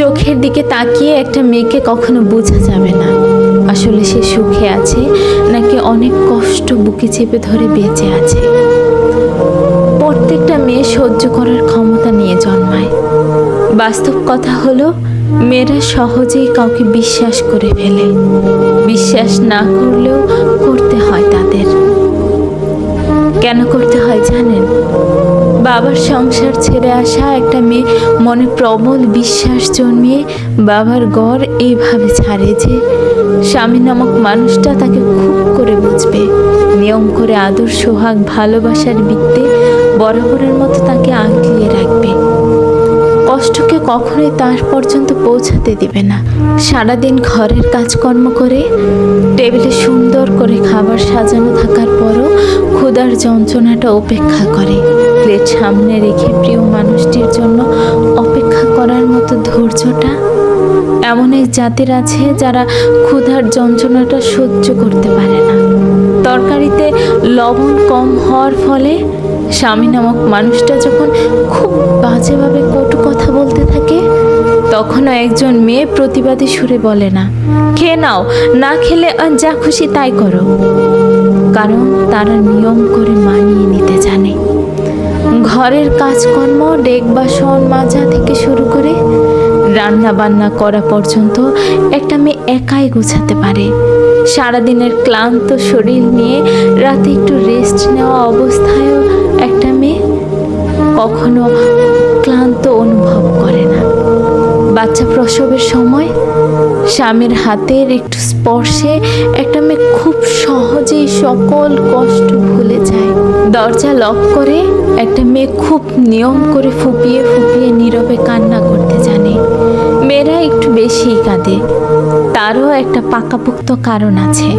চোখের দিকে তাকিয়ে একটা মেয়েকে কখনো বোঝা যাবে না। আসলে সে সুখে আছে নাকি অনেক কষ্ট বুকে চেপে ধরে বেঁচে আছে। প্রত্যেকটা মেয়ে সহ্য করার ক্ষমতা নিয়ে জন্মায়। বাস্তব কথা হলো, মেয়েরা সহজেই কাউকে বিশ্বাস করে ফেলে। বিশ্বাস না করলেও করতে হয় তাদের। কেন করতে হয় জানেন? বাবার সংসার ছেড়ে আসা একটা মেয়ে মনে প্রবল বিশ্বাস জন্মিয়ে বাবার গড় এইভাবে ছাড়ে যে স্বামী নামক মানুষটা তাকে খুব করে বুঝবে। নিয়ম করে আদর, সোহাগ, ভালোবাসার বৃত্তে বরাবরের মতো তাকে আঁকিয়ে রাখবে কষ্টকে কখনোই তার পর্যন্ত পৌঁছাতে দিবে না। সারাদিন ঘরের কাজকর্ম করে, টেবিলে সুন্দর করে খাবার সাজানো থাকার পরও ক্ষুধার যন্ত্রণাটা উপেক্ষা করে। প্লেট সামনে রেখে প্রিয় মানুষটির জন্য অপেক্ষা করার মতো ধৈর্যটা এমন এক জাতির আছে যারা ক্ষুধার যন্ত্রণাটা সহ্য করতে পারে না। তরকারিতে লবণ কম হওয়ার ফলে স্বামী নামক মানুষটা যখন খুব বাজেভাবে কটু কথা তখনও একজন মেয়ে প্রতিবাদী সুরে বলে না, খেয়ে নাও, না খেলে যা খুশি তাই করো। কারণ তারা নিয়ম করে মানিয়ে নিতে জানে। ঘরের কাজকর্ম, ডেক বাসন মাজা থেকে শুরু করে রান্না বান্না করা পর্যন্ত একটা মেয়ে একাই গোছাতে পারে। সারাদিনের ক্লান্ত শরীর নিয়ে রাতে একটু রেস্ট নেওয়া অবস্থায়ও একটা মেয়ে কখনো ক্লান্ত অনুভব বাচ্চা প্রসবের সময় স্বামীর হাতের একটু স্পর্শে একটা মেয়ে খুব সহজেই সকল কষ্ট ভুলে যায়। দরজা লক করে একটা মেয়ে খুব নিয়ম করে ফুপিয়ে ফুপিয়ে নীরবে কান্না করতে জানে। মেয়েরা একটু বেশিই কাঁদে। তারও একটা পাকাপোক্ত কারণ আছে।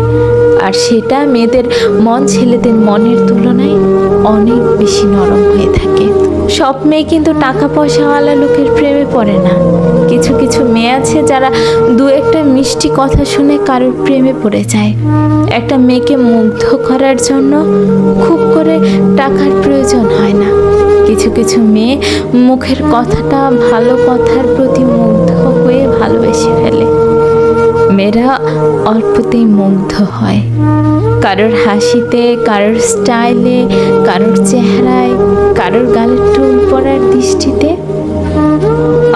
আর সেটা মেয়েদের মন, ছেলেদের মনের তুলনায় অনেক বেশি নরম হয়ে থাকে। সব মেয়ে কিন্তু টাকা পয়সাওয়ালা লোকের প্রেমে পড়ে না। কিছু কিছু মেয়ে আছে যারা দু একটা মিষ্টি কথা শুনে কারোর প্রেমে পড়ে যায়। একটা মেয়েকে মুগ্ধ করার জন্য খুব করে টাকার প্রয়োজন হয় না। কিছু কিছু মেয়ে মুখের কথাটা ভালো কথার প্রতি মুগ্ধ হয়ে ভালোবেসে ফেলে। মেয়েরা অল্পতেই মুগ্ধ হয়। কারোর হাসিতে, কারোর স্টাইলে, কারোর চেহারায়, কারোর গালের টুল পড়ার দৃষ্টিতে,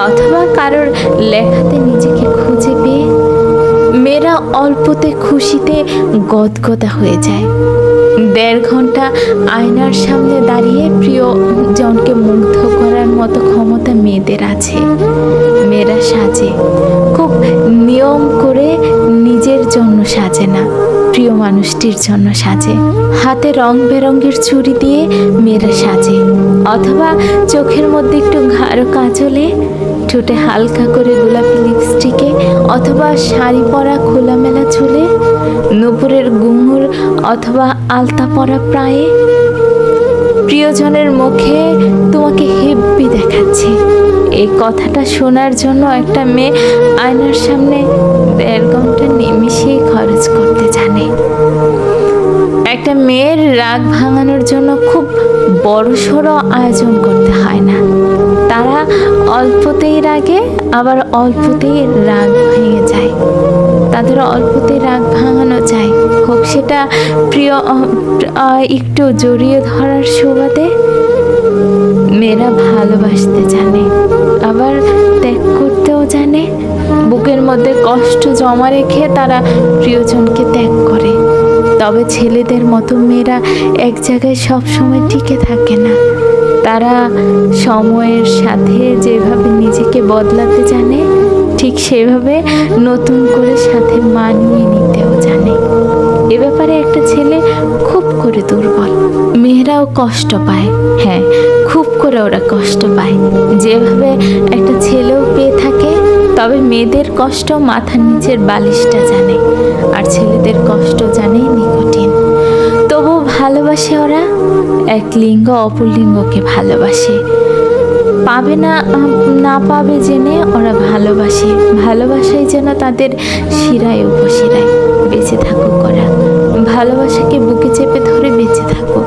অথবা কারোর লেখাতে নিজেকে খুঁজে পেয়ে মেয়েরা অল্পতে খুশিতে গদগদা হয়ে যায়। দেড় ঘণ্টা আয়নার সামনে দাঁড়িয়ে প্রিয় জনকে মুগ্ধ করার মতো ক্ষমতা মেয়েদের আছে। মেয়েরা সাজে। সাজে না। প্রিয় মানুষটির জন্য সাজে। হাতে রং বেরঙের চুড়ি দিয়ে মেয়েরা সাজে। অথবা চোখের মধ্যে একটু গাঢ় কাজলে ঠোঁটে হালকা করে গোলাপি লিপস্টিকে অথবা শাড়ি পরা খোলামেলা চুলে নুপুরের ঘুঙুর অথবা আলতা পরা প্রায়ে প্রিয়জনের মুখে তোমাকে হেব্বি দেখাচ্ছে। এই কথাটা শোনার জন্য একটা মেয়ে আয়নার সামনে করতে জানে। একটা মেয়ের রাগ ভাঙানোর জন্য খুব বড় সড়ো আয়োজন করতে হয় না। তারা অল্পতেই রাগে, আবার অল্পতেই রাগ ভেঙে যায়। তাদের অল্পতেই রাগ ভাঙানো যায়। হোক সেটা প্রিয় একটু জড়িয়ে ধরার সুবাদে মেয়েরা ভালোবাসতে জানে। আবার ত্যাগ মধ্যে কষ্ট জমা রেখে তারা প্রিয়জনকে ত্যাগ করে। তবে ছেলেদের মতো মেয়েরা এক জায়গায় সব সময় টিকে থাকে না। তারা সময়ের সাথে যেভাবে নিজেকে বদলাতে জানে, ঠিক সেভাবে নতুন করে সাথে মানিয়ে নিতেও জানে। এ ব্যাপারে একটা ছেলে খুব করে দুর্বল। মেয়েরাও কষ্ট পায়। হ্যাঁ খুব করে ওরা কষ্ট পায়। যেভাবে একটা ছেলেও পেয়ে থাকে তবে মেয়েদের কষ্ট মাথার নিচের বালিশটা জানে, আর ছেলেদের কষ্ট জানে নিকটিন। তবু ভালোবাসে ওরা, এক লিঙ্গ অপর লিঙ্গকে ভালোবাসে। পাবে না না পাবে জেনে ওরা ভালোবাসে, ভালোবাসাই যেন তাদের শিরায় উপশিরায়। বেঁচে থাকুক ওরা। ভালোবাসাকে বুকে চেপে ধরে বেঁচে থাকুক।